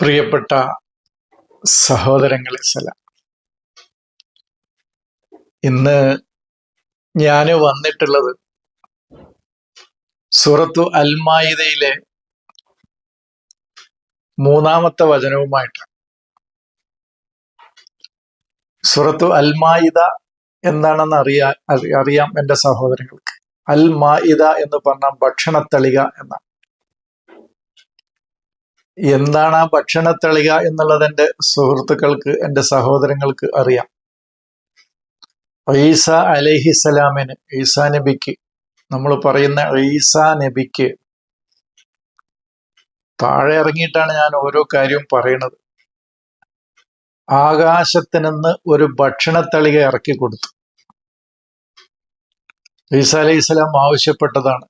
പ്രിയപ്പെട്ട സഹോദരങ്ങളെ സല. ഇന്ന് ഞാൻ വന്നിട്ടുള്ളത് സൂറത്തു അൽമായിദയിലെ മൂന്നാമത്തെ വചനവുമായിട്ടാണ്. സുറത്തു അൽമായിദ എന്താണെന്ന് അറിയാ അറിയാം എന്റെ സഹോദരങ്ങൾക്ക്. അൽമായിദ എന്ന് പറഞ്ഞ ഭക്ഷണത്തളിക എന്നാണ്. എന്താണ് ആ ഭക്ഷണത്തളിക എന്നുള്ളത് എന്റെ സുഹൃത്തുക്കൾക്ക് എന്റെ സഹോദരങ്ങൾക്ക് അറിയാം. ഈസ അലഹിസലാമിന് ഈസാ നബിക്ക് നമ്മൾ പറയുന്ന ഈസാ നബിക്ക് താഴെ ഇറങ്ങിയിട്ടാണ് ഞാൻ ഓരോ കാര്യവും പറയുന്നത്. ആകാശത്ത് നിന്ന് ഒരു ഭക്ഷണത്തളിക ഇറക്കി കൊടുത്തു. ഈസ അലൈഹി സ്വലാം ആവശ്യപ്പെട്ടതാണ്.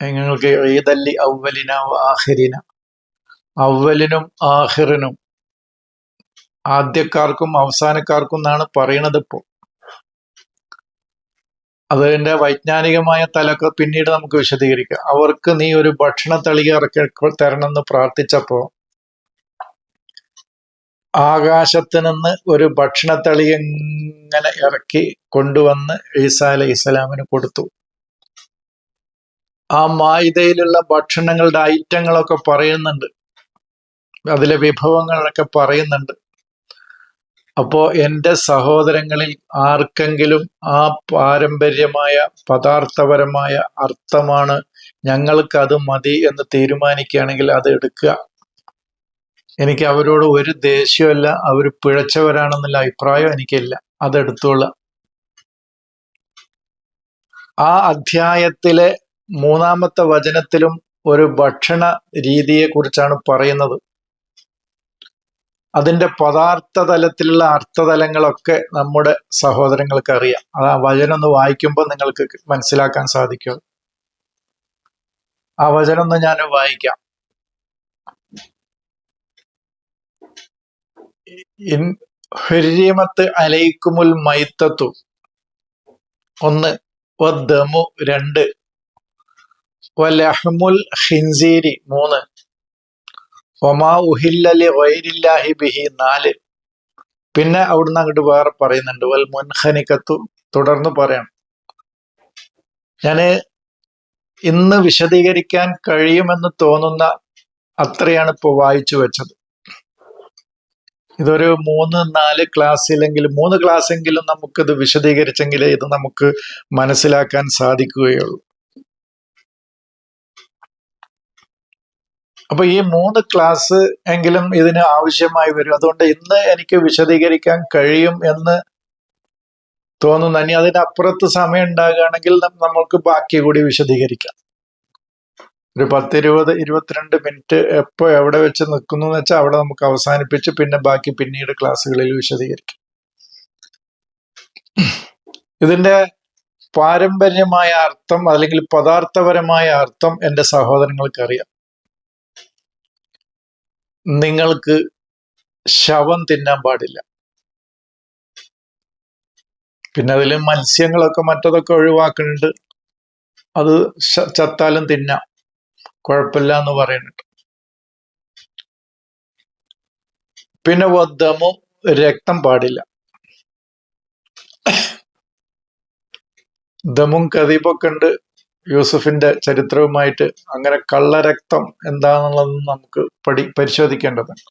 നിങ്ങൾക്ക് ഈദല്ലി ഔവലിന ആഹിരിന അവലിനും ആഹിറിനും ആദ്യക്കാർക്കും അവസാനക്കാർക്കും എന്നാണ് പറയണത് ഇപ്പോൾ അതിന്റെ വൈജ്ഞാനികമായ തലക്ക് പിന്നീട് നമുക്ക് വിശദീകരിക്കാം. അവർക്ക് നീ ഒരു ഭക്ഷണ തളിക ഇറക്കി എന്ന് പ്രാർത്ഥിച്ചപ്പോ ആകാശത്ത് നിന്ന് ഒരു ഭക്ഷണ തളിക ഇങ്ങനെ ഇറക്കി കൊണ്ടുവന്ന് ഈസാ അലൈഹി ഇസ്ലാമിന് കൊടുത്തു. ആ മായിതയിലുള്ള ഭക്ഷണങ്ങളുടെ ഐറ്റങ്ങളൊക്കെ പറയുന്നുണ്ട്. അതിലെ വിഭവങ്ങളൊക്കെ പറയുന്നുണ്ട്. അപ്പോ എന്റെ സഹോദരങ്ങളിൽ ആർക്കെങ്കിലും ആ പാരമ്പര്യമായ പദാർത്ഥപരമായ അർത്ഥമാണ് ഞങ്ങൾക്ക് അത് മതി എന്ന് തീരുമാനിക്കുകയാണെങ്കിൽ അത് എടുക്കുക. എനിക്ക് അവരോട് ഒരു ദേഷ്യമല്ല അവർ പിഴച്ചവരാണെന്നുള്ള അഭിപ്രായം എനിക്കില്ല. അതെടുത്തോളാം ആ അധ്യായത്തിലെ മൂന്നാമത്തെ വചനത്തിലും ഒരു ഭക്ഷണ രീതിയെ കുറിച്ചാണ് പറയുന്നത്. അതിന്റെ പദാർത്ഥ തലത്തിലുള്ള അർത്ഥതലങ്ങളൊക്കെ നമ്മുടെ സഹോദരങ്ങൾക്ക് അറിയാം അത് ആ വചനം ഒന്ന് വായിക്കുമ്പോൾ നിങ്ങൾക്ക് മനസ്സിലാക്കാൻ സാധിക്കും. ആ വചനം ഒന്ന് ഞാൻ വായിക്കാം. ഇൻ അലൈക്കുമുൽ മൈത്തത്തു. ഒന്ന് വദ്ദമു രണ്ട് വലഹ്മുൽ ഖിൻസീരി മൂന്ന് ഒമാ ഉഹില്ലലി വൈരില്ലാഹി ബിഹി നാല്. പിന്നെ അവിടുന്ന് അങ്ങോട്ട് വേറെ പറയുന്നുണ്ട് വൽ മുൻഹനിക്കത്തു തുടർന്ന് പറയണം ഞാൻ ഇന്ന് വിശദീകരിക്കാൻ കഴിയുമെന്ന് തോന്നുന്ന അത്രയാണ് ഇപ്പോൾ വായിച്ചു വെച്ചത്. ഇതൊരു മൂന്ന് നാല് ക്ലാസ് ക്ലാസ്സിലെങ്കിലും മൂന്ന് ക്ലാസ് ക്ലാസ്സെങ്കിലും നമുക്കിത് വിശദീകരിച്ചെങ്കിലേ ഇത് നമുക്ക് മനസ്സിലാക്കാൻ സാധിക്കുകയുള്ളൂ. അപ്പൊ ഈ മൂന്ന് ക്ലാസ് എങ്കിലും ഇതിന് ആവശ്യമായി വരും. അതുകൊണ്ട് ഇന്ന് എനിക്ക് വിശദീകരിക്കാൻ കഴിയും എന്ന് തോന്നുന്നു. ഇനി അതിനപ്പുറത്ത് സമയം ഉണ്ടാകുകയാണെങ്കിൽ നമ്മൾക്ക് ബാക്കി കൂടി വിശദീകരിക്കാം. ഒരു പത്തിരുപത് ഇരുപത്തിരണ്ട് മിനിറ്റ് എപ്പോ എവിടെ വെച്ച് നിൽക്കുന്നു എന്ന് വെച്ചാൽ അവിടെ നമുക്ക് അവസാനിപ്പിച്ച് പിന്നെ ബാക്കി പിന്നീട് ക്ലാസ്സുകളിൽ വിശദീകരിക്കാം. ഇതിന്റെ പാരമ്പര്യമായ അർത്ഥം അല്ലെങ്കിൽ പദാർത്ഥപരമായ അർത്ഥം എന്റെ സഹോദരങ്ങൾക്ക് അറിയാം നിങ്ങൾക്ക് ശവം തിന്നാൻ പാടില്ല. പിന്നെ അതിൽ മത്സ്യങ്ങളൊക്കെ മറ്റതൊക്കെ ഒഴിവാക്കുന്നുണ്ട്. അത് ചത്താലും തിന്നാം. കുഴപ്പമില്ല എന്ന് പറയുന്നുണ്ട്. പിന്നെ വദ്ധമോ രക്തം പാടില്ല. ദമും കദീബൊക്കെ ഉണ്ട്. യൂസഫിന്റെ ചരിത്രവുമായിട്ട് അങ്ങനെ കള്ളരക്തം എന്താണെന്നുള്ളത് നമുക്ക് പഠി പരിശോധിക്കേണ്ടതുണ്ട്.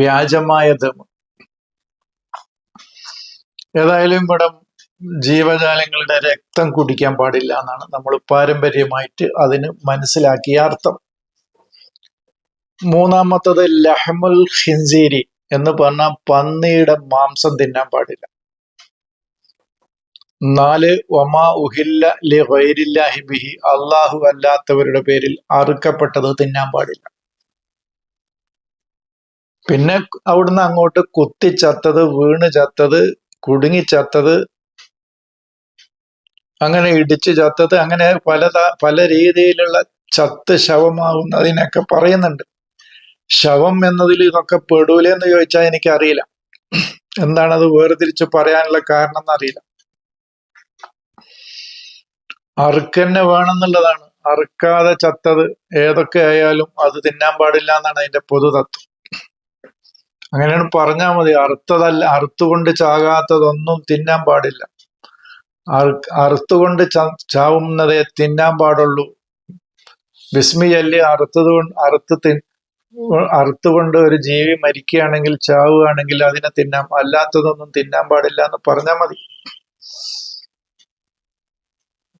വ്യാജമായ ദമ് ഏതായാലും ഇവിടെ ജീവജാലങ്ങളുടെ രക്തം കുടിക്കാൻ പാടില്ല എന്നാണ് നമ്മൾ പാരമ്പര്യമായിട്ട് അതിന് മനസ്സിലാക്കിയ അർത്ഥം. മൂന്നാമത്തത് ലഹമുൽ ഖിൻസീരി എന്ന് പറഞ്ഞാൽ പന്നിയുടെ മാംസം തിന്നാൻ പാടില്ല. നാല് ഒമാ ഉഹില്ല ലി ഗൈരില്ലാഹി ബിഹി. അള്ളാഹു അല്ലാത്തവരുടെ പേരിൽ അറുക്കപ്പെട്ടത് തിന്നാൻ പാടില്ല. പിന്നെ അവിടുന്ന് അങ്ങോട്ട് കുത്തി ചത്തത് വീണ് ചത്തത് കുടുങ്ങി ചത്തത് അങ്ങനെ ഇടിച്ച് ചത്തത് അങ്ങനെ പല പല രീതിയിലുള്ള ചത്ത് ശവമാവുന്നതിനൊക്കെ പറയുന്നുണ്ട്. ശവം എന്നതിൽ ഇതൊക്കെ പെടൂലെന്ന് ചോദിച്ചാൽ എനിക്കറിയില്ല. എന്താണത് വേർതിരിച്ച് പറയാനുള്ള കാരണം എന്നറിയില്ല അറുക്കന്നെ വേണമെന്നുള്ളതാണ്. അറുക്കാതെ ചത്തത് ഏതൊക്കെ ആയാലും അത് തിന്നാൻ പാടില്ല എന്നാണ് അതിന്റെ പൊതുതത്വം. അങ്ങനെയാണ് പറഞ്ഞാൽ മതി. അറുത്തതല്ല അറുത്തുകൊണ്ട് ചാകാത്തതൊന്നും തിന്നാൻ പാടില്ല. അറു- അറുത്തുകൊണ്ട് ചാവുന്നതേ തിന്നാൻ പാടുള്ളൂ. ബിസ്മി ചൊല്ലി അറുത്തത് കൊണ്ട് അറുത്ത് തി അറുത്തുകൊണ്ട് ഒരു ജീവി മരിക്കുകയാണെങ്കിൽ ചാവുകയാണെങ്കിൽ അതിനെ തിന്നാം. അല്ലാത്തതൊന്നും തിന്നാൻ പാടില്ല എന്ന് പറഞ്ഞാൽ മതി.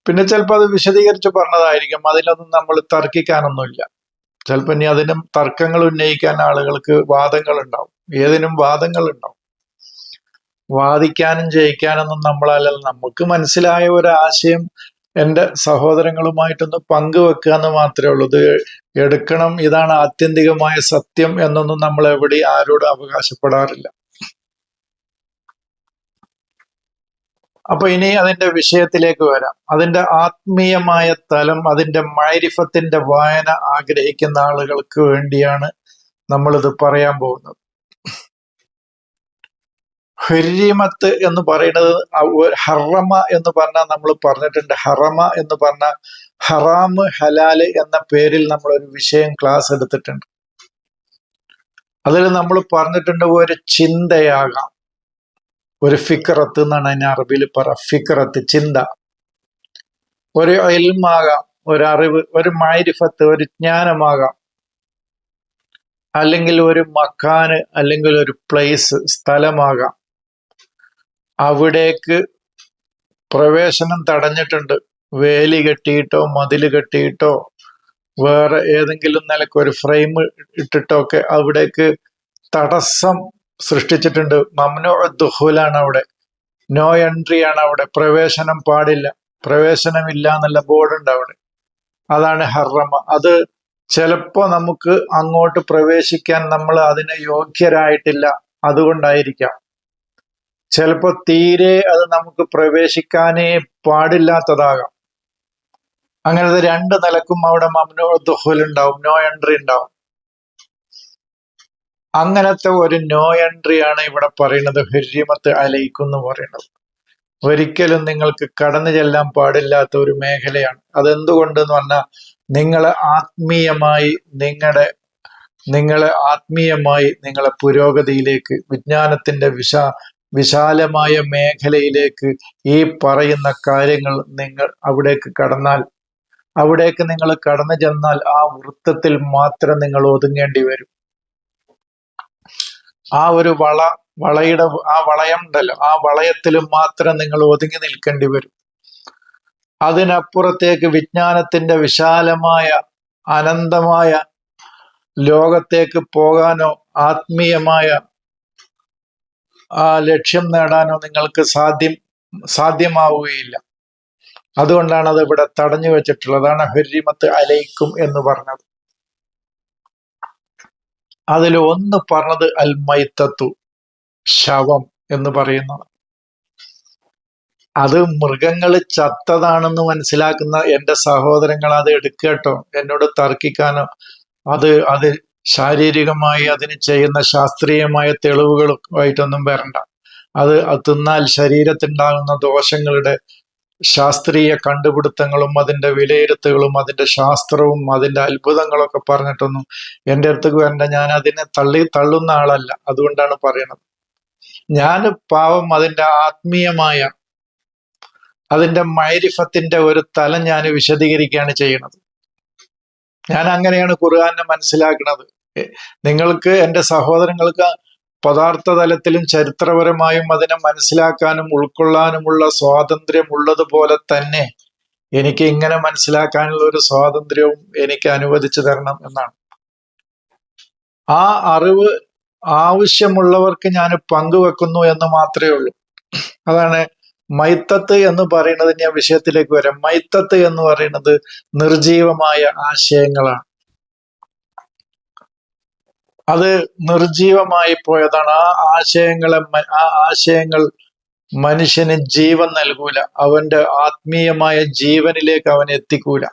പിന്നെ ചിലപ്പോൾ അത് വിശദീകരിച്ച് പറഞ്ഞതായിരിക്കും. അതിലൊന്നും നമ്മൾ തർക്കിക്കാനൊന്നുമില്ല. ചിലപ്പോൾ ഇനി അതിനും തർക്കങ്ങൾ ഉന്നയിക്കാൻ ആളുകൾക്ക് വാദങ്ങൾ ഉണ്ടാവും ഏതിനും വാദങ്ങൾ ഉണ്ടാവും വാദിക്കാനും ജയിക്കാനൊന്നും നമ്മളല്ല. നമുക്ക് മനസ്സിലായ ഒരു ആശയം എന്റെ സഹോദരങ്ങളുമായിട്ടൊന്ന് പങ്കുവെക്കുക എന്ന് മാത്രമേ ഉള്ളൂ. ഇത് എടുക്കണം. ഇതാണ് ആത്യന്തികമായ സത്യം എന്നൊന്നും നമ്മൾ എവിടെ ആരോടും അവകാശപ്പെടാറില്ല. അപ്പൊ ഇനി അതിന്റെ വിഷയത്തിലേക്ക് വരാം. അതിന്റെ ആത്മീയമായ തലം അതിന്റെ മൈരിഫത്തിന്റെ വായന ആഗ്രഹിക്കുന്ന ആളുകൾക്ക് വേണ്ടിയാണ് നമ്മളിത് പറയാൻ പോകുന്നത്. ഹരിമത്ത് എന്ന് പറയുന്നത് ഹറമ എന്ന് പറഞ്ഞാൽ നമ്മൾ പറഞ്ഞിട്ടുണ്ട്. ഹറമ എന്ന് പറഞ്ഞ ഹറാമ് ഹലാൽ എന്ന പേരിൽ നമ്മൾ ഒരു വിഷയം ക്ലാസ് എടുത്തിട്ടുണ്ട്. അതിൽ നമ്മൾ പറഞ്ഞിട്ടുണ്ട് ഒരു ചിന്തയാകാം. ഒരു ഫിക്രത്ത് എന്നാണ് അതിന് അറബിയിൽ പറ ഫിക്രത്ത് ചിന്ത. ഒരു എൽമാകാം ഒരു അറിവ് ഒരു മൈരിഫത്ത് ഒരു ജ്ഞാനമാകാം. അല്ലെങ്കിൽ ഒരു മക്കാന് അല്ലെങ്കിൽ ഒരു പ്ലേസ് സ്ഥലമാകാം. അവിടേക്ക് പ്രവേശനം തടഞ്ഞിട്ടുണ്ട്. വേലി കെട്ടിയിട്ടോ മതിൽ കെട്ടിയിട്ടോ വേറെ ഏതെങ്കിലും നിലയ്ക്ക് ഒരു ഫ്രെയിം ഇട്ടിട്ടോ ഒക്കെ അവിടേക്ക് തടസ്സം സൃഷ്ടിച്ചിട്ടുണ്ട്. മമനോ ദുഹൂലാണ് അവിടെ. നോ എൻട്രി ആണ് അവിടെ. പ്രവേശനം പാടില്ല. പ്രവേശനമില്ല എന്നുള്ള ബോർഡുണ്ട് അവിടെ. അതാണ് ഹറമ. അത് ചിലപ്പോ നമുക്ക് അങ്ങോട്ട് പ്രവേശിക്കാൻ നമ്മൾ അതിന് യോഗ്യരായിട്ടില്ല. അതുകൊണ്ടായിരിക്കാം. ചിലപ്പോ തീരെ അത് നമുക്ക് പ്രവേശിക്കാനേ പാടില്ലാത്തതാകാം. അങ്ങനത്തെ രണ്ട് നിലക്കും അവിടെ മമനോ ദുഹുലുണ്ടാവും നോ എൻട്രി ഉണ്ടാവും. അങ്ങനത്തെ ഒരു നോ എൻട്രി ആണ് ഇവിടെ പറയുന്നത് ഹരിമത്ത് അലയിക്കും എന്ന് പറയുന്നത്. ഒരിക്കലും നിങ്ങൾക്ക് കടന്നു ചെല്ലാൻ പാടില്ലാത്ത ഒരു മേഖലയാണ്. അതെന്തുകൊണ്ടെന്ന് പറഞ്ഞാൽ നിങ്ങളെ ആത്മീയമായി നിങ്ങളുടെ നിങ്ങളെ ആത്മീയമായി നിങ്ങളെ പുരോഗതിയിലേക്ക് വിജ്ഞാനത്തിന്റെ വിശാ വിശാലമായ മേഖലയിലേക്ക് ഈ പറയുന്ന കാര്യങ്ങൾ നിങ്ങൾ അവിടേക്ക് കടന്നാൽ അവിടേക്ക് നിങ്ങൾ കടന്നു ചെന്നാൽ ആ വൃത്തത്തിൽ മാത്രം നിങ്ങൾ ഒതുങ്ങേണ്ടി വരും. ആ ഒരു വള വളയുടെ ആ വളയം ഉണ്ടല്ലോ ആ വളയത്തിൽ മാത്രം നിങ്ങൾ ഒതുങ്ങി നിൽക്കേണ്ടി വരും. അതിനപ്പുറത്തേക്ക് വിജ്ഞാനത്തിന്റെ വിശാലമായ അനന്തമായ ലോകത്തേക്ക് പോകാനോ ആത്മീയമായ ആ ലക്ഷ്യം നേടാനോ നിങ്ങൾക്ക് സാധ്യം സാധ്യമാവുകയില്ല. അതുകൊണ്ടാണ് അത് ഇവിടെ തടഞ്ഞു വെച്ചിട്ടുള്ളത്. അതാണ് ഹരിമത്ത് അലയിക്കും എന്ന് പറഞ്ഞത്. അതിൽ ഒന്ന് പറഞ്ഞത് അൽ മൈത്തത്തു ശവം എന്ന് പറയുന്നത് അത് മൃഗങ്ങൾ ചത്തതാണെന്ന് മനസ്സിലാക്കുന്ന എന്റെ സഹോദരങ്ങൾ അത് എടുക്കട്ടോ എന്നോട് തർക്കിക്കാനോ. അത് അത് ശാരീരികമായി അതിന് ചെയ്യുന്ന ശാസ്ത്രീയമായ തെളിവുകളും ആയിട്ടൊന്നും വരണ്ട. അത് അത് തിന്നാൽ ശരീരത്തിനുണ്ടാകുന്ന ദോഷങ്ങളുടെ ശാസ്ത്രീയ കണ്ടുപിടുത്തങ്ങളും അതിന്റെ വിലയിരുത്തലുകളും അതിന്റെ ശാസ്ത്രവും അതിന്റെ അത്ഭുതങ്ങളൊക്കെ പറഞ്ഞിട്ടൊന്നും എന്റെ അടുത്തേക്ക് വരണ്ട. ഞാൻ അതിനെ തള്ളി തള്ളുന്ന ആളല്ല. അതുകൊണ്ടാണ് പറയണത്. ഞാൻ പാവം അതിന്റെ ആത്മീയമായ അതിന്റെ മൈരിഫത്തിന്റെ ഒരു തലം ഞാൻ വിശദീകരിക്കുകയാണ് ചെയ്യുന്നത്. ഞാൻ അങ്ങനെയാണ് ഖുർആാനെ മനസ്സിലാക്കുന്നത് നിങ്ങൾക്ക് എന്റെ സഹോദരങ്ങൾക്ക് പദാർത്ഥ തലത്തിലും ചരിത്രപരമായും അതിനെ മനസ്സിലാക്കാനും ഉൾക്കൊള്ളാനുമുള്ള സ്വാതന്ത്ര്യം ഉള്ളതുപോലെ തന്നെ എനിക്ക് ഇങ്ങനെ മനസ്സിലാക്കാനുള്ള ഒരു സ്വാതന്ത്ര്യവും എനിക്ക് അനുവദിച്ചു തരണം എന്നാണ്. ആ അറിവ് ആവശ്യമുള്ളവർക്ക് ഞാൻ പങ്കുവെക്കുന്നു എന്ന് മാത്രമേ ഉള്ളൂ. അതാണ് മൈത്തത്ത് എന്ന് പറയുന്നത് ഞാൻ വിഷയത്തിലേക്ക് വരാം. മൈത്തത്ത് എന്ന് പറയുന്നത് നിർജീവമായ ആശയങ്ങളാണ്. അത് നിർജീവമായി പോയതാണ്. ആ ആശയങ്ങളെ ആ ആശയങ്ങൾ മനുഷ്യന് ജീവൻ നൽകൂല. അവന്റെ ആത്മീയമായ ജീവനിലേക്ക് അവൻ എത്തിക്കൂല.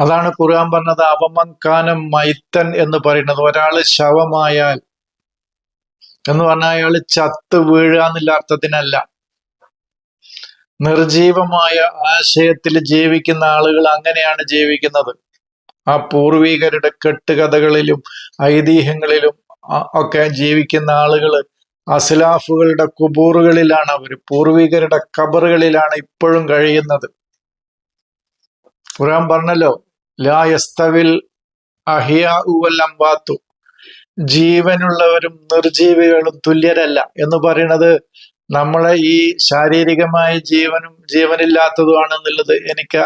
അതാണ് ഖുർആൻ പറഞ്ഞത് അവമങ്കാനം മൈത്തൻ എന്ന് പറയുന്നത്. ഒരാൾ ശവമായാൽ എന്ന് പറഞ്ഞാൽ അയാൾ ചത്ത് വീഴുക അർത്ഥത്തിനല്ല. നിർജീവമായ ആശയത്തിൽ ജീവിക്കുന്ന ആളുകൾ അങ്ങനെയാണ് ജീവിക്കുന്നത്. ആ പൂർവികരുടെ കെട്ടുകഥകളിലും ഐതിഹ്യങ്ങളിലും ഒക്കെ ജീവിക്കുന്ന ആളുകൾ അസ്ലാഫുകളുടെ കുബൂറുകളിലാണ് അവർ പൂർവികരുടെ കബറുകളിലാണ് ഇപ്പോഴും കഴിയുന്നത്. ഖുറാൻ പറഞ്ഞല്ലോ ലായസ്തവിൽ അഹിയ ഉവൽ അംബാത്തു ജീവനുള്ളവരും നിർജീവികളും തുല്യരല്ല. എന്ന് പറയുന്നത് നമ്മളെ ഈ ശാരീരികമായ ജീവനും ജീവനില്ലാത്തതുമാണെന്നുള്ളത് എനിക്ക്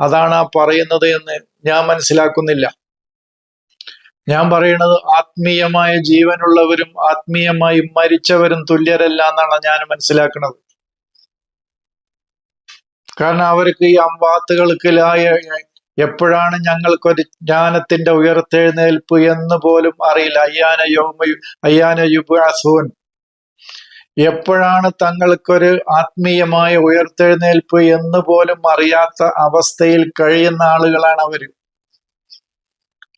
അതാണ് ആ പറയുന്നത് എന്ന് ഞാൻ മനസ്സിലാക്കുന്നില്ല. ഞാൻ പറയുന്നത് ആത്മീയമായ ജീവനുള്ളവരും ആത്മീയമായി മരിച്ചവരും തുല്യരല്ല എന്നാണ് ഞാൻ മനസ്സിലാക്കുന്നത് കാരണം അവർക്ക് ഈ അമ്പാത്തുകൾക്കിലായ എപ്പോഴാണ് ഞങ്ങൾക്കൊരു ജ്ഞാനത്തിന്റെ ഉയർത്തെഴുന്നേൽപ്പ് എന്ന് പോലും അറിയില്ല. അയ്യാന യോമ അയ്യാന യുബാസൂൻ. എപ്പോഴാണ് തങ്ങൾക്കൊരു ആത്മീയമായ ഉയർത്തെഴുന്നേൽപ്പ് എന്ന് പോലും അറിയാത്ത അവസ്ഥയിൽ കഴിയുന്ന ആളുകളാണ് അവർ.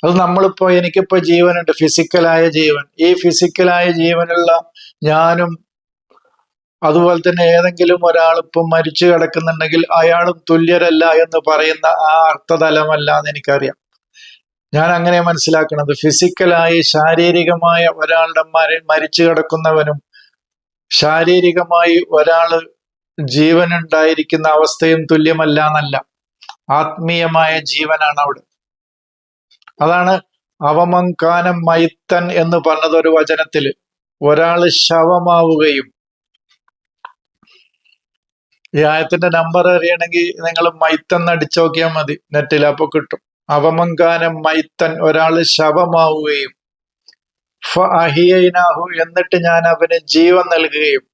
അത് നമ്മളിപ്പോ എനിക്കിപ്പോ ജീവനുണ്ട് ഫിസിക്കലായ ജീവൻ. ഈ ഫിസിക്കലായ ജീവനുള്ള ഞാനും അതുപോലെ തന്നെ ഏതെങ്കിലും ഒരാൾ മരിച്ചു കിടക്കുന്നുണ്ടെങ്കിൽ അയാളും തുല്യരല്ല എന്ന് പറയുന്ന ആ അർത്ഥതലമല്ല എന്ന് എനിക്കറിയാം. ഞാൻ അങ്ങനെ മനസ്സിലാക്കുന്നത് ഫിസിക്കലായി ശാരീരികമായ ഒരാളുടെ മര മരിച്ചു കിടക്കുന്നവനും ശാരീരികമായി ഒരാൾ ജീവനുണ്ടായിരിക്കുന്ന അവസ്ഥയും തുല്യമല്ല എന്നല്ല. ആത്മീയമായ ജീവനാണ് അവിടെ. അതാണ് അവമങ്കാനം മൈത്തൻ എന്ന് പറഞ്ഞത് ഒരു വചനത്തിൽ. ഒരാൾ ശവമാവുകയും ഈ ആയത്തിന്റെ നമ്പർ അറിയണമെങ്കിൽ നിങ്ങൾ മൈത്തൻ അടിച്ചു മതി. നെറ്റിൽ അപ്പൊ കിട്ടും. അവമങ്കാനം മൈത്തൻ ഒരാൾ ശവമാവുകയും ഫ അഹിയൈനാഹു എന്നിട്ട് ഞാൻ അവന് ജീവൻ നൽകുകയും.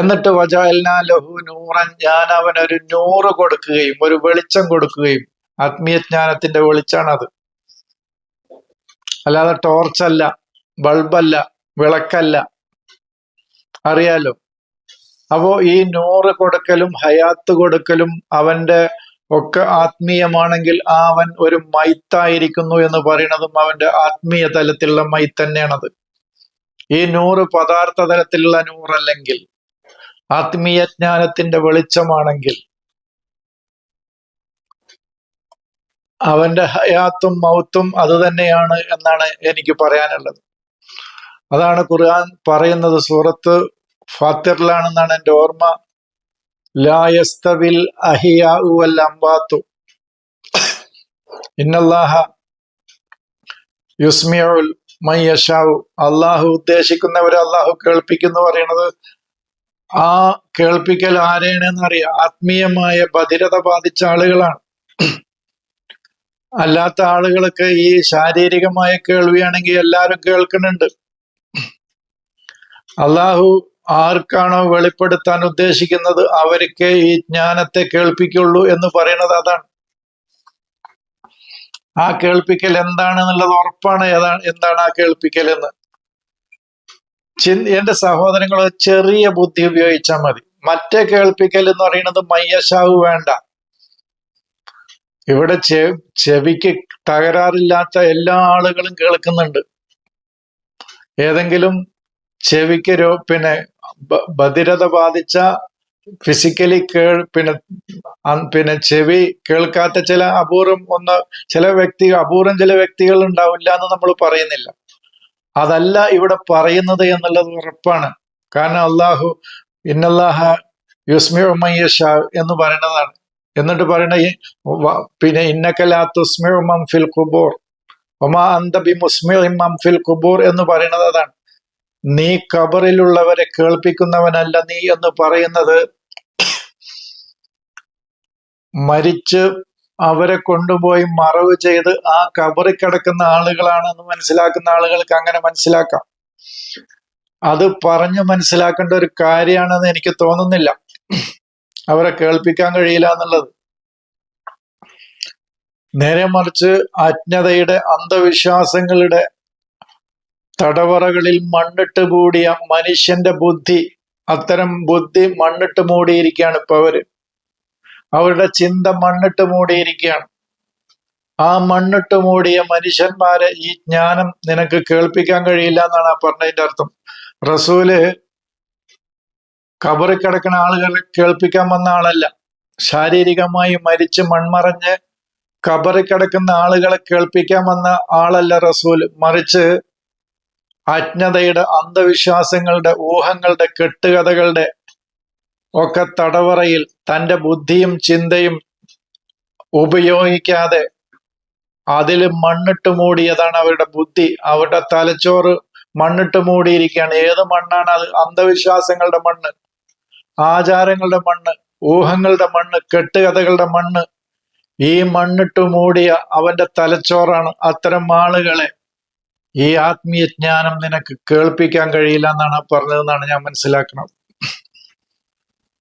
എന്നിട്ട് വജാൽനാ ലഹു നൂറൻ ഞാൻ അവനൊരു നൂറ് കൊടുക്കുകയും ഒരു വെളിച്ചം കൊടുക്കുകയും. ആത്മീയജ്ഞാനത്തിന്റെ വെളിച്ചാണത് അല്ലാതെ ടോർച്ചല്ല ബൾബല്ല വിളക്കല്ല. അറിയാലോ? അപ്പോ ഈ നൂറ് കൊടുക്കലും ഹയാത്ത് കൊടുക്കലും അവന്റെ ഒക്കെ ആത്മീയമാണെങ്കിൽ അവൻ ഒരു മൈത്തായിരിക്കുന്നു എന്ന് പറയുന്നതും അവന്റെ ആത്മീയ തലത്തിലുള്ള മൈത്ത് തന്നെയാണത്. ഈ നൂറ് പദാർത്ഥ തലത്തിലുള്ള നൂറല്ലെങ്കിൽ ആത്മീയ ജ്ഞാനത്തിന്റെ വെളിച്ചമാണെങ്കിൽ അവന്റെ ഹയാത്തും മൗത്തും അത് തന്നെയാണ് എന്നാണ് എനിക്ക് പറയാനുള്ളത്. അതാണ് ഖുർആൻ പറയുന്നത് സൂറത്ത് ഫാത്തിറിലാണെന്നാണ് എന്റെ ഓർമ്മ. ലായസ്തവിൽ അള്ളാഹു ഉദ്ദേശിക്കുന്നവരെ അള്ളാഹു കേൾപ്പിക്കുന്നു പറയണത് ആ കേൾപ്പിക്കൽ ആരെയാണെന്ന് അറിയ. ആത്മീയമായ ബധിരത ബാധിച്ച ആളുകളാണ്. അല്ലാത്ത ആളുകളൊക്കെ ഈ ശാരീരികമായ കേൾവിയാണെങ്കിൽ എല്ലാവരും കേൾക്കുന്നുണ്ട്. അള്ളാഹു ആർക്കാണോ വെളിപ്പെടുത്താൻ ഉദ്ദേശിക്കുന്നത് അവർക്ക് ഈ ജ്ഞാനത്തെ കേൾപ്പിക്കുള്ളൂ എന്ന് പറയുന്നത് അതാണ്. ആ കേൾപ്പിക്കൽ എന്താണെന്നുള്ളത് ഉറപ്പാണ് ഏതാണ് എന്താണ് ആ കേൾപ്പിക്കൽ എന്ന് ചിന് എന്റെ സഹോദരങ്ങൾ ചെറിയ ബുദ്ധി ഉപയോഗിച്ചാൽ മതി. മറ്റേ കേൾപ്പിക്കൽ എന്ന് പറയുന്നത് മയ്യശാവ് വേണ്ട. ഇവിടെ ചെ ചെവിക്ക് തകരാറില്ലാത്ത എല്ലാ ആളുകളും കേൾക്കുന്നുണ്ട്. ഏതെങ്കിലും ചെവിക്ക് രോ പിന്നെ ബധിരത ബാധിച്ച ഫിസിക്കലി കേൾ പിന്നെ പിന്നെ ചെവി കേൾക്കാത്ത ചില അപൂർവം ഒന്ന് ചില വ്യക്തി അപൂർവം ചില വ്യക്തികൾ ഉണ്ടാവില്ല എന്ന് നമ്മൾ പറയുന്നില്ല. അതല്ല ഇവിടെ പറയുന്നത് എന്നുള്ളത് ഉറപ്പാണ്. കാരണം അള്ളാഹു ഇന്നല്ലാഹ യുസ്മിഉമയ്യഷ എന്ന് പറയുന്നതാണ്. എന്നിട്ട് പറയണ പിന്നെ ഇന്നക്കലാത്തുസ്മി ഉമ്മം ഫിൽ കുബൂർ ഒമാ അന്തബി മുസ്മി ഉമ്മം ഫിൽ കുബൂർ എന്ന് പറയുന്നത് അതാണ്. നീ കബറിലുള്ളവരെ കേൾപ്പിക്കുന്നവനല്ല നീ എന്ന് പറയുന്നത്. മരിച്ച് അവരെ കൊണ്ടുപോയി മറവ് ചെയ്ത് ആ കബറി കിടക്കുന്ന ആളുകളാണെന്ന് മനസ്സിലാക്കുന്ന ആളുകൾക്ക് അങ്ങനെ മനസ്സിലാക്കാം. അത് പറഞ്ഞു മനസ്സിലാക്കേണ്ട ഒരു കാര്യമാണെന്ന് എനിക്ക് തോന്നുന്നില്ല. അവരെ കേൾപ്പിക്കാൻ കഴിയില്ല എന്നുള്ളത്. നേരെ മറിച്ച് അജ്ഞതയുടെ അന്ധവിശ്വാസങ്ങളുടെ തടവറകളിൽ മണ്ണിട്ട് മൂടിയ മനുഷ്യന്റെ ബുദ്ധി അത്തരം ബുദ്ധി മണ്ണിട്ട് മൂടിയിരിക്കുകയാണ് ഇപ്പൊ അവർ. അവരുടെ ചിന്ത മണ്ണിട്ട് മൂടിയിരിക്കുകയാണ്. ആ മണ്ണിട്ട് മൂടിയ മനുഷ്യന്മാരെ ഈ ജ്ഞാനം നിനക്ക് കേൾപ്പിക്കാൻ കഴിയില്ല എന്നാണ് ആ പറഞ്ഞതിന്റെ അർത്ഥം. റസൂൽ കബറി കിടക്കുന്ന ആളുകളെ കേൾപ്പിക്കാൻ വന്ന ആളല്ല. ശാരീരികമായി മരിച്ച് മൺമറഞ്ഞ് കബറി കിടക്കുന്ന ആളുകളെ കേൾപ്പിക്കാൻ വന്ന ആളല്ല റസൂൽ മറിച്ച് അജ്ഞതയുടെ അന്ധവിശ്വാസങ്ങളുടെ ഊഹങ്ങളുടെ കെട്ടുകഥകളുടെ ഒക്കെ തടവറയിൽ തന്റെ ബുദ്ധിയും ചിന്തയും ഉപയോഗിക്കാതെ അതിൽ മണ്ണിട്ട് മൂടിയതാണ് അവരുടെ ബുദ്ധി. അവരുടെ തലച്ചോറ് മണ്ണിട്ട് മൂടിയിരിക്കുകയാണ്. ഏത് മണ്ണാണ് അത്? അന്ധവിശ്വാസങ്ങളുടെ മണ്ണ് ആചാരങ്ങളുടെ മണ്ണ് ഊഹങ്ങളുടെ മണ്ണ് കെട്ടുകഥകളുടെ മണ്ണ്. ഈ മണ്ണിട്ട് മൂടിയ അവന്റെ തലച്ചോറാണ് അത്തരം ആളുകളെ ഈ ആത്മീയ ജ്ഞാനം നിനക്ക് കേൾപ്പിക്കാൻ കഴിയില്ല എന്നാണ് പറഞ്ഞതെന്നാണ് ഞാൻ മനസ്സിലാക്കണം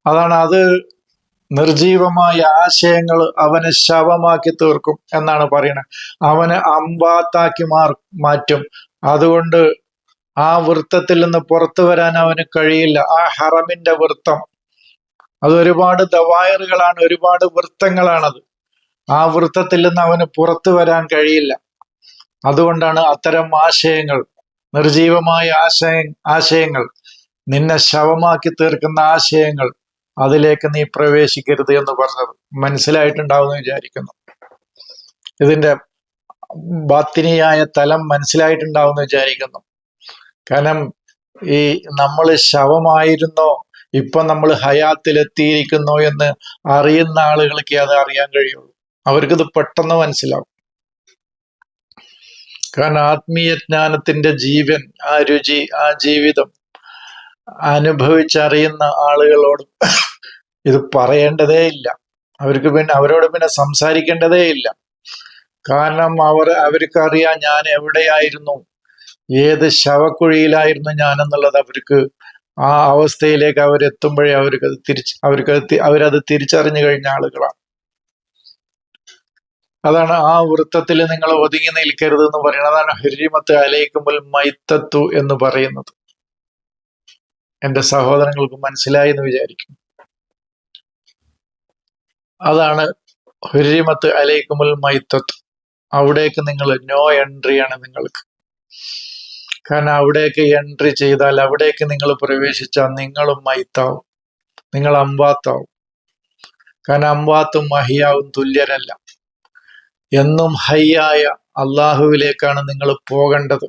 അതാണ് അത് നിർജീവമായ ആശയങ്ങൾ അവനെ ശവമാക്കി തീർക്കും എന്നാണ് പറയുന്നത്. അവനെ അമ്പാത്താക്കി മാർ മാറ്റും. അതുകൊണ്ട് ആ വൃത്തത്തിൽ നിന്ന് പുറത്തു വരാൻ അവന് കഴിയില്ല. ആ ഹറമിന്റെ വൃത്തം. അത് ഒരുപാട് ദവായറുകളാണ് ഒരുപാട് വൃത്തങ്ങളാണത്. ആ വൃത്തത്തിൽ നിന്ന് അവന് പുറത്തു വരാൻ കഴിയില്ല. അതുകൊണ്ടാണ് അത്തരം ആശയങ്ങൾ നിർജീവമായ ആശയ ആശയങ്ങൾ നിന്നെ ശവമാക്കി തീർക്കുന്ന ആശയങ്ങൾ അതിലേക്ക് നീ പ്രവേശിക്കരുത് എന്ന് പറഞ്ഞത് മനസ്സിലായിട്ടുണ്ടാവുമെന്ന് വിചാരിക്കുന്നു. ഇതിന്റെ ബാത്തിനിയായ തലം മനസ്സിലായിട്ടുണ്ടാവുമെന്ന് വിചാരിക്കുന്നു. കാരണം ഈ നമ്മൾ ശവമായിരുന്നോ ഇപ്പൊ നമ്മൾ ഹയാത്തിലെത്തിയിരിക്കുന്നോ എന്ന് അറിയുന്ന ആളുകൾക്ക് അത് അറിയാൻ കഴിയുള്ളൂ. അവർക്കിത് പെട്ടെന്ന് മനസ്സിലാവും. കാരണം ആത്മീയ ജ്ഞാനത്തിന്റെ ജീവൻ ആ രുചി ആ ജീവിതം അനുഭവിച്ചറിയുന്ന ആളുകളോട് ഇത് പറയേണ്ടതേ ഇല്ല. അവർക്ക് പിന്നെ അവരോട് പിന്നെ സംസാരിക്കേണ്ടതേ ഇല്ല. കാരണം അവർ അവർക്കറിയാം ഞാൻ എവിടെയായിരുന്നു ഏത് ശവക്കുഴിയിലായിരുന്നു ഞാൻ എന്നുള്ളത് അവർക്ക് ആ അവസ്ഥയിലേക്ക് അവരെത്തുമ്പോഴേ അവർക്ക് അത് തിരിച്ച് അവർക്ക് അവരത് തിരിച്ചറിഞ്ഞു കഴിഞ്ഞ ആളുകളാണ്. അതാണ് ആ വൃത്തത്തിൽ നിങ്ങൾ ഒതുങ്ങി നിൽക്കരുത് എന്ന് പറയുന്നത്. അതാണ് ഹരിമത്ത് അലയിക്കുമ്പോൾ മൈത്തത്തു എന്ന് പറയുന്നത്. എന്റെ സഹോദരങ്ങൾക്ക് മനസ്സിലായി എന്ന് വിചാരിക്കും അതാണ് ഹുരിമത്ത് അലയിക്കുമ്പോൾ മൈത്തത്വം അവിടേക്ക് നിങ്ങൾ നോ എൻട്രിയാണ് നിങ്ങൾക്ക്. കാരണം അവിടേക്ക് എൻട്രി ചെയ്താൽ അവിടേക്ക് നിങ്ങൾ പ്രവേശിച്ചാൽ നിങ്ങളും മൈത്താവും. നിങ്ങൾ അമ്പാത്താവും കാരണം അമ്പാത്തും മഹിയാവും തുല്യരല്ല. എന്നും ഹയ്യായ അള്ളാഹുവിലേക്കാണ് നിങ്ങൾ പോകേണ്ടത്.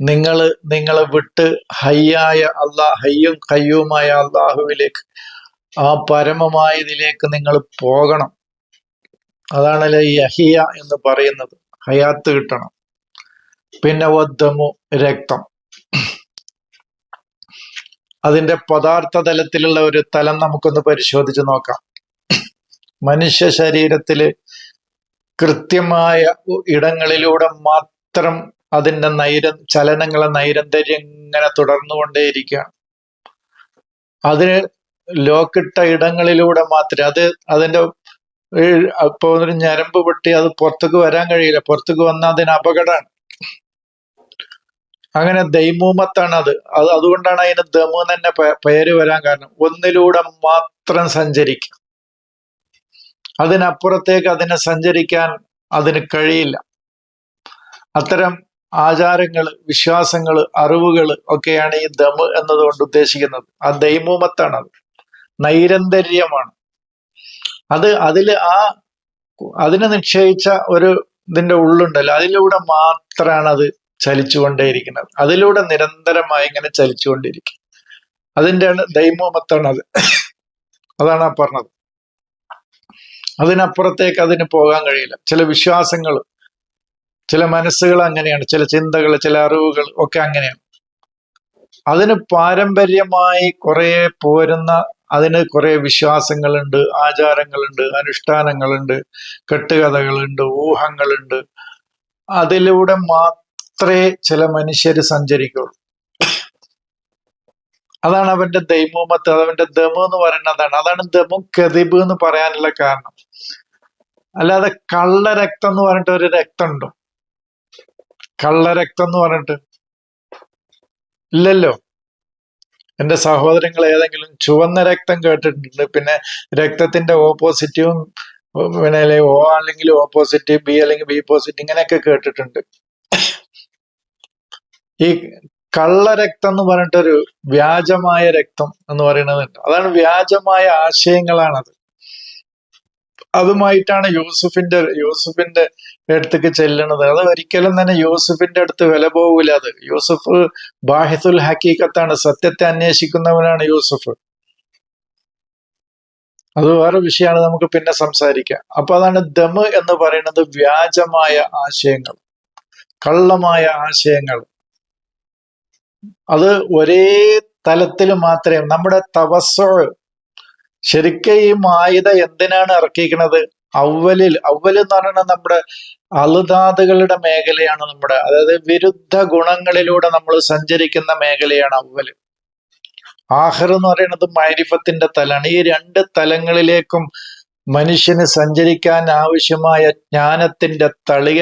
നിങ്ങൾ നിങ്ങളെ വിട്ട് ഹയ്യായ അള്ളാ ഹയ്യും കയ്യുമായ അള്ളാഹുവിലേക്ക് ആ പരമമായതിലേക്ക് നിങ്ങൾ പോകണം. അതാണല്ലോ ഈ അഹിയ എന്ന് പറയുന്നത്. ഹയാത്ത് കിട്ടണം. പിന്നെ വദ്ദമു രക്തം. അതിന്റെ പദാർത്ഥ തലത്തിലുള്ള ഒരു തലം നമുക്കൊന്ന് പരിശോധിച്ച് നോക്കാം. മനുഷ്യ ശരീരത്തിൽ കൃത്യമായ ഇടങ്ങളിലൂടെ മാത്രം അതിന്റെ നൈര ചലനങ്ങളെ നൈരന്തര്യം ഇങ്ങനെ തുടർന്നുകൊണ്ടേയിരിക്കുകയാണ്. അതിന് ലോക്കിട്ട ഇടങ്ങളിലൂടെ മാത്രം അത് അതിന്റെ ഇപ്പൊ ഒരു ഞരമ്പ് പൊട്ടി അത് പുറത്തേക്ക് വരാൻ കഴിയില്ല. പുറത്തേക്ക് വന്നാൽ അതിന് അപകടമാണ്. അങ്ങനെ ദൈമൂമത്താണ് അത് അത് അതുകൊണ്ടാണ് അതിന് ദമു തന്നെ പേര് വരാൻ കാരണം. ഒന്നിലൂടെ മാത്രം സഞ്ചരിക്കും. അതിനപ്പുറത്തേക്ക് അതിനെ സഞ്ചരിക്കാൻ അതിന് കഴിയില്ല. അത്തരം ആചാരങ്ങൾ വിശ്വാസങ്ങൾ അറിവുകൾ ഒക്കെയാണ് ഈ ദമ് എന്നതുകൊണ്ട് ഉദ്ദേശിക്കുന്നത്. ആ ദൈമൂമത്താണ് അത് നൈരന്തര്യമാണ്. അത് അതിൽ ആ അതിനെ നിക്ഷേപിച്ച ഒരു ഇതിന്റെ ഉള്ളുണ്ടല്ലോ. അതിലൂടെ മാത്രമാണ് അത് ചലിച്ചുകൊണ്ടേയിരിക്കുന്നത്. അതിലൂടെ നിരന്തരമായി ഇങ്ങനെ ചലിച്ചുകൊണ്ടിരിക്കും. അതിന്റെ ദൈമോമത്താണ് അത് അതാണ് ആ പറഞ്ഞത്. അതിനപ്പുറത്തേക്ക് അതിന് പോകാൻ കഴിയില്ല. ചില വിശ്വാസങ്ങൾ ചില മനസ്സുകൾ അങ്ങനെയാണ് ചില ചിന്തകൾ ചില അറിവുകൾ ഒക്കെ അങ്ങനെയാണ്. അതിന് പാരമ്പര്യമായി കുറെ പോരുന്ന അതിന് കുറെ വിശ്വാസങ്ങളുണ്ട് ആചാരങ്ങളുണ്ട് അനുഷ്ഠാനങ്ങളുണ്ട് കെട്ടുകഥകളുണ്ട് ഊഹങ്ങളുണ്ട്. അതിലൂടെ മാത്രമേ ചില മനുഷ്യർ സഞ്ചരിക്കുള്ളൂ. അതാണ് അവന്റെ ദൈമൂമത്ത് അവന്റെ ദമു എന്ന് പറയുന്നതാണ്. അതാണ് ദമു കതിബ് എന്ന് പറയാനുള്ള കാരണം. അല്ലാതെ കള്ളരക്തം എന്ന് പറഞ്ഞിട്ട് ഒരു രക്തമുണ്ടോ? കള്ളരക്തം എന്ന് പറഞ്ഞിട്ട്. ഇല്ലല്ലോ. എന്റെ സഹോദരങ്ങൾ ഏതെങ്കിലും ചുവന്ന രക്തം കേട്ടിട്ടുണ്ട്. പിന്നെ രക്തത്തിന്റെ ഓപ്പോസിറ്റീവും പിന്നെ ഓ അല്ലെങ്കിൽ ഓപ്പോസിറ്റ് ബി അല്ലെങ്കിൽ ബി പോസിറ്റീവ് ഇങ്ങനെയൊക്കെ കേട്ടിട്ടുണ്ട്. ഈ കള്ളരക്തം എന്ന് പറഞ്ഞിട്ടൊരു വ്യാജമായ രക്തം എന്ന് പറയുന്നത് അതാണ് വ്യാജമായ ആശയങ്ങളാണത്. അതുമായിട്ടാണ് യൂസുഫിന്റെ യൂസുഫിന്റെ അടുത്തേക്ക് ചെല്ലുന്നത് അത് ഒരിക്കലും തന്നെ യൂസുഫിന്റെ അടുത്ത് വില പോകില്ല അത്. യൂസുഫ് ബാഹിസുൽ ഹക്കീക്കത്താണ് സത്യത്തെ അന്വേഷിക്കുന്നവനാണ് യൂസുഫ്. അത് വേറെ വിഷയമാണ്. നമുക്ക് പിന്നെ സംസാരിക്കാം. അപ്പൊ അതാണ് ദമ് എന്ന് പറയുന്നത് വ്യാജമായ ആശയങ്ങൾ. കള്ളമായ ആശയങ്ങൾ. അത് ഒരേ തലത്തിൽ മാത്രമേ നമ്മുടെ തപസ്സോ ശരിക്കും ഈ മായുധ എന്തിനാണ് ഇറക്കിയിരിക്കുന്നത്? അവലിൽ അവൽ എന്ന് പറയുന്നത് നമ്മുടെ അളുതാതുകളുടെ മേഖലയാണ് നമ്മുടെ അതായത് വിരുദ്ധ ഗുണങ്ങളിലൂടെ നമ്മൾ സഞ്ചരിക്കുന്ന മേഖലയാണ് അവൽ ആഹർ എന്ന് പറയുന്നത് മൈരിഫത്തിന്റെ തലാണ്. ഈ രണ്ട് തലങ്ങളിലേക്കും മനുഷ്യന് സഞ്ചരിക്കാൻ ആവശ്യമായ ജ്ഞാനത്തിന്റെ തളിക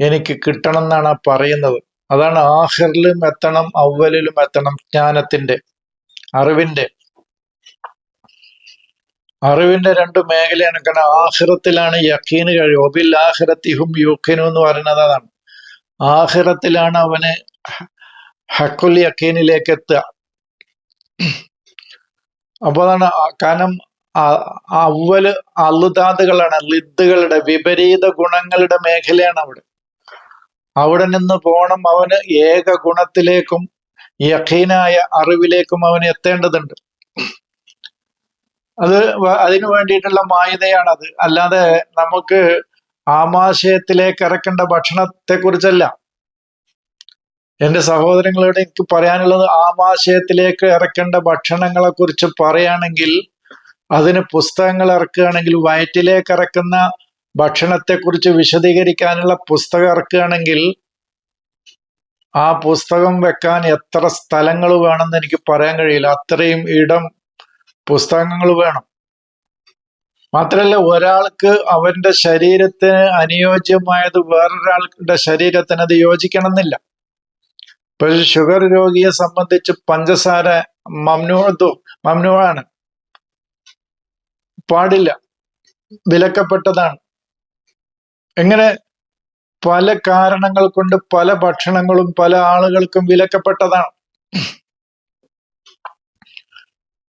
എനിക്ക് കിട്ടണം എന്നാണ് പറയുന്നത്. അതാണ് ആഹറിലും എത്തണം അവലിലും എത്തണം ജ്ഞാനത്തിന്റെ അറിവിന്റെ അറിവിന്റെ രണ്ട് മേഖലയാണ്. കാരണം ആഹിറത്തിലാണ് യക്കീന് കഴിയും ഒബിൽ ആഹിറത്തിഹും യുഖിനു എന്ന് പറയുന്നത് അതാണ്. ആഹിറത്തിലാണ് അവന് ഹക്കുൽ യക്കീനിലേക്ക് എത്തുക. അപ്പൊ അതാണ് കാരണം അവൽ അലുതാതുകളാണ് ലിദ്ദുകളുടെ വിപരീത ഗുണങ്ങളുടെ മേഖലയാണ് അവിടെ. അവിടെ നിന്ന് പോണം അവന് ഏക ഗുണത്തിലേക്കും യഖീനായ അറിവിലേക്കും അവന് എത്തേണ്ടതുണ്ട്. അത് അതിനു വേണ്ടിയിട്ടുള്ള മായതയാണത് അല്ലാതെ നമുക്ക് ആമാശയത്തിലേക്ക് ഇറക്കേണ്ട ഭക്ഷണത്തെ കുറിച്ചല്ല എന്റെ സഹോദരങ്ങളോട് എനിക്ക് പറയാനുള്ളത് ആമാശയത്തിലേക്ക് ഇറക്കേണ്ട ഭക്ഷണങ്ങളെ കുറിച്ച് പറയുകയാണെങ്കിൽ അതിന് പുസ്തകങ്ങൾ ഇറക്കുകയാണെങ്കിൽ വയറ്റിലേക്ക് ഇറക്കുന്ന ഭക്ഷണത്തെ കുറിച്ച് വിശദീകരിക്കാനുള്ള പുസ്തകം ഇറക്കുകയാണെങ്കിൽ ആ പുസ്തകം വെക്കാൻ എത്ര സ്ഥലങ്ങൾ വേണമെന്ന് എനിക്ക് പറയാൻ കഴിയില്ല. അത്രയും ഇടം പുസ്തകങ്ങൾ വേണം. മാത്രല്ല ഒരാൾക്ക് അവന്റെ ശരീരത്തിന് അനുയോജ്യമായത് വേറൊരാളുടെ ശരീരത്തിന് അത് യോജിക്കണം എന്നില്ല ഇപ്പൊ ഷുഗർ രോഗിയെ സംബന്ധിച്ച് പഞ്ചസാര മംനൂഴത്തു മംനൂഴാണ് പാടില്ല. വിലക്കപ്പെട്ടതാണ്. എങ്ങനെ? പല കാരണങ്ങൾ കൊണ്ട് പല ഭക്ഷണങ്ങളും പല ആളുകൾക്കും വിലക്കപ്പെട്ടതാണ്.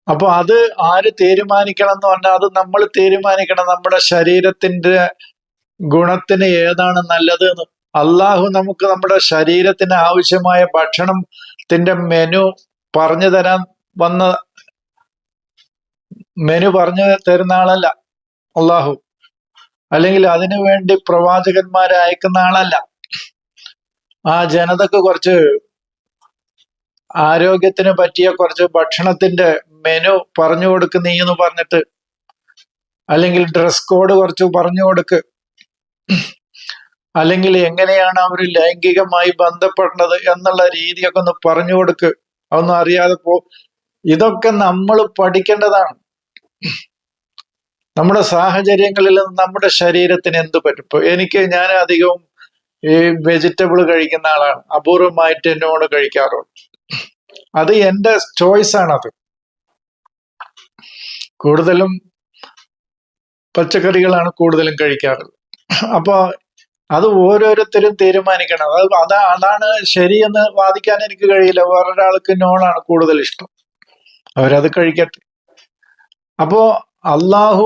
അപ്പൊ അത് ആര് തീരുമാനിക്കണം എന്ന് പറഞ്ഞാൽ അത് നമ്മൾ തീരുമാനിക്കണം. നമ്മുടെ ശരീരത്തിന്റെ ഗുണത്തിന് ഏതാണ് നല്ലത് എന്ന് അള്ളാഹു നമുക്ക് നമ്മുടെ ശരീരത്തിന് ആവശ്യമായ ഭക്ഷണത്തിന്റെ മെനു പറഞ്ഞു തരാൻ വന്ന മെനു പറഞ്ഞു തരുന്ന ആളല്ല അള്ളാഹു അല്ലെങ്കിൽ അതിനു വേണ്ടി പ്രവാചകന്മാരെ അയക്കുന്ന ആളല്ല. ആ ജനതക്ക് കുറച്ച് ആരോഗ്യത്തിന് പറ്റിയ കുറച്ച് ഭക്ഷണത്തിന്റെ മെനു പറഞ്ഞു കൊടുക്ക് നീ എന്ന് പറഞ്ഞിട്ട്. അല്ലെങ്കിൽ ഡ്രസ് കോഡ് കുറച്ച് പറഞ്ഞു കൊടുക്ക്. അല്ലെങ്കിൽ എങ്ങനെയാണ് അവർ ലൈംഗികമായി ബന്ധപ്പെടുന്നത് എന്നുള്ള രീതിയൊക്കെ ഒന്ന് പറഞ്ഞു കൊടുക്ക്. അതൊന്നും അറിയാതെ പോ. ഇതൊക്കെ നമ്മൾ പഠിക്കേണ്ടതാണ്. നമ്മുടെ സാഹചര്യങ്ങളിൽ നമ്മുടെ ശരീരത്തിന് എന്ത് പറ്റും? ഇപ്പൊ എനിക്ക് ഞാൻ അധികവും ഈ വെജിറ്റബിൾ കഴിക്കുന്ന ആളാണ്. അപൂർവമായിട്ട് എന്നോട് കഴിക്കാറുള്ളൂ അത് എന്റെ ചോയ്സ് ആണത്. കൂടുതലും പച്ചക്കറികളാണ് കൂടുതലും കഴിക്കാറുള്ളത് അപ്പോൾ അത് ഓരോരുത്തരും തീരുമാനിക്കണം. അത് അതാ അതാണ് ശരിയെന്ന് വാദിക്കാൻ എനിക്ക് കഴിയില്ല. വേറൊരാൾക്ക് നോണാണ് കൂടുതൽ ഇഷ്ടം അവരത് കഴിക്കട്ടെ. അപ്പോ അള്ളാഹു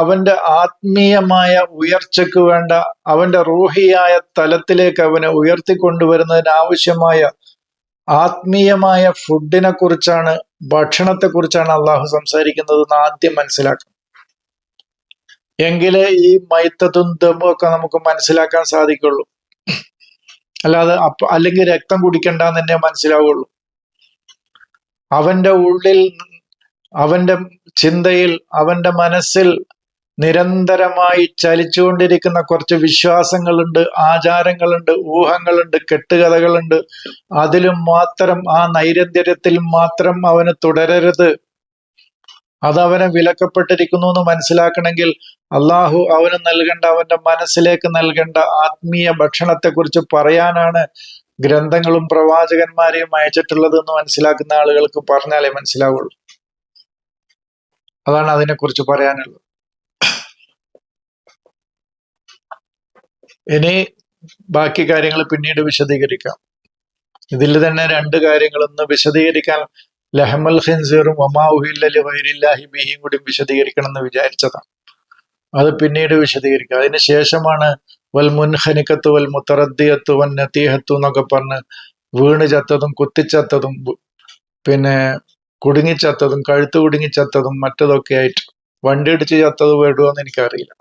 അവന്റെ ആത്മീയമായ ഉയർച്ചയ്ക്ക് വേണ്ട അവന്റെ റൂഹിയായ തലത്തിലേക്ക് അവനെ ഉയർത്തിക്കൊണ്ടുവരുന്നതിന് ആവശ്യമായ ആത്മീയമായ ഫുഡിനെ കുറിച്ചാണ് ഭക്ഷണത്തെ കുറിച്ചാണ് അള്ളാഹു സംസാരിക്കുന്നത് എന്ന് ആദ്യം മനസ്സിലാക്കണം. എങ്കിലേ ഈ മൈത്തതും ദമും ഒക്കെ നമുക്ക് മനസ്സിലാക്കാൻ സാധിക്കുള്ളൂ. അല്ലാതെ അല്ലെങ്കിൽ രക്തം കുടിക്കണ്ടെന്ന് തന്നെ മനസ്സിലാവുള്ളൂ. അവന്റെ ഉള്ളിൽ അവന്റെ ചിന്തയിൽ അവന്റെ മനസ്സിൽ നിരന്തരമായി ചലിച്ചുകൊണ്ടിരിക്കുന്ന കുറച്ച് വിശ്വാസങ്ങളുണ്ട് ആചാരങ്ങളുണ്ട് ഊഹങ്ങളുണ്ട് കെട്ടുകഥകളുണ്ട്. അതിലും മാത്രം ആ നൈരന്തര്യത്തിൽ മാത്രം അവന് തുടരരുത്. അതവനെ വിലക്കപ്പെട്ടിരിക്കുന്നു എന്ന് മനസ്സിലാക്കണമെങ്കിൽ അള്ളാഹു അവന് നൽകേണ്ട അവന്റെ മനസ്സിലേക്ക് നൽകേണ്ട ആത്മീയ ഭക്ഷണത്തെക്കുറിച്ച് പറയാനാണ് ഗ്രന്ഥങ്ങളും പ്രവാചകന്മാരെയും അയച്ചിട്ടുള്ളത് എന്ന് മനസ്സിലാക്കുന്ന ആളുകൾക്ക് പറഞ്ഞാലേ മനസ്സിലാവുള്ളൂ. അതാണ് അതിനെക്കുറിച്ച് പറയാനുള്ളത്. ഇനി ബാക്കി കാര്യങ്ങൾ പിന്നീട് വിശദീകരിക്കാം. ഇതിൽ തന്നെ രണ്ട് കാര്യങ്ങളൊന്ന് വിശദീകരിക്കാൻ ലഹമൽ ഖിൻസീറും ഒമാഉഹില്ലി വൈരില്ലാഹി ബിഹിയും കൂടി വിശദീകരിക്കണം എന്ന് വിചാരിച്ചതാണ്. അത് പിന്നീട് വിശദീകരിക്കുക അതിന് ശേഷമാണ് വൽ മുൻഹനിക്കത്ത് വൽ മുത്തറദ്ദിയത്ത് വൻ നത്തീഹത്തു എന്നൊക്കെ പറഞ്ഞ് വീണ് ചത്തതും കുത്തിച്ചത്തതും പിന്നെ കുടുങ്ങിച്ചത്തതും കഴുത്ത് കുടുങ്ങിച്ചത്തതും മറ്റതൊക്കെ ആയിട്ട് വണ്ടി ഇടിച്ച് ചത്തത് വേടുമോ എന്ന് എനിക്കറിയില്ല.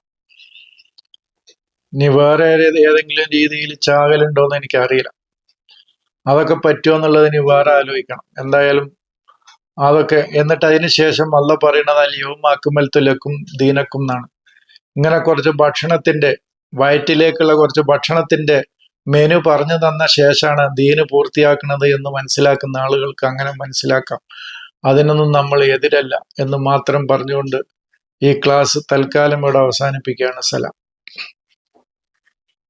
ഇനി വേറെ ഏതെങ്കിലും രീതിയിൽ ചാകലുണ്ടോ എന്ന് എനിക്കറിയില്ല. അതൊക്കെ പറ്റുമോ എന്നുള്ളത് ഇനി വേറെ ആലോചിക്കണം. എന്തായാലും അതൊക്കെ എന്നിട്ട് അതിന് ശേഷം അല്ല പറയണത് അലിയവും ആക്കുമൽ തുലക്കും ദീനക്കും എന്നാണ്. ഇങ്ങനെ കുറച്ച് ഭക്ഷണത്തിന്റെ വയറ്റിലേക്കുള്ള കുറച്ച് ഭക്ഷണത്തിന്റെ മെനു പറഞ്ഞു തന്ന ശേഷമാണ് ദീന് പൂർത്തിയാക്കുന്നത് എന്ന് മനസ്സിലാക്കുന്ന ആളുകൾക്ക് അങ്ങനെ മനസ്സിലാക്കാം. അതിനൊന്നും നമ്മൾ എതിരല്ല എന്ന് മാത്രം പറഞ്ഞുകൊണ്ട് ഈ ക്ലാസ് തൽക്കാലം ഇവിടെ അവസാനിപ്പിക്കുകയാണ്. സലാം.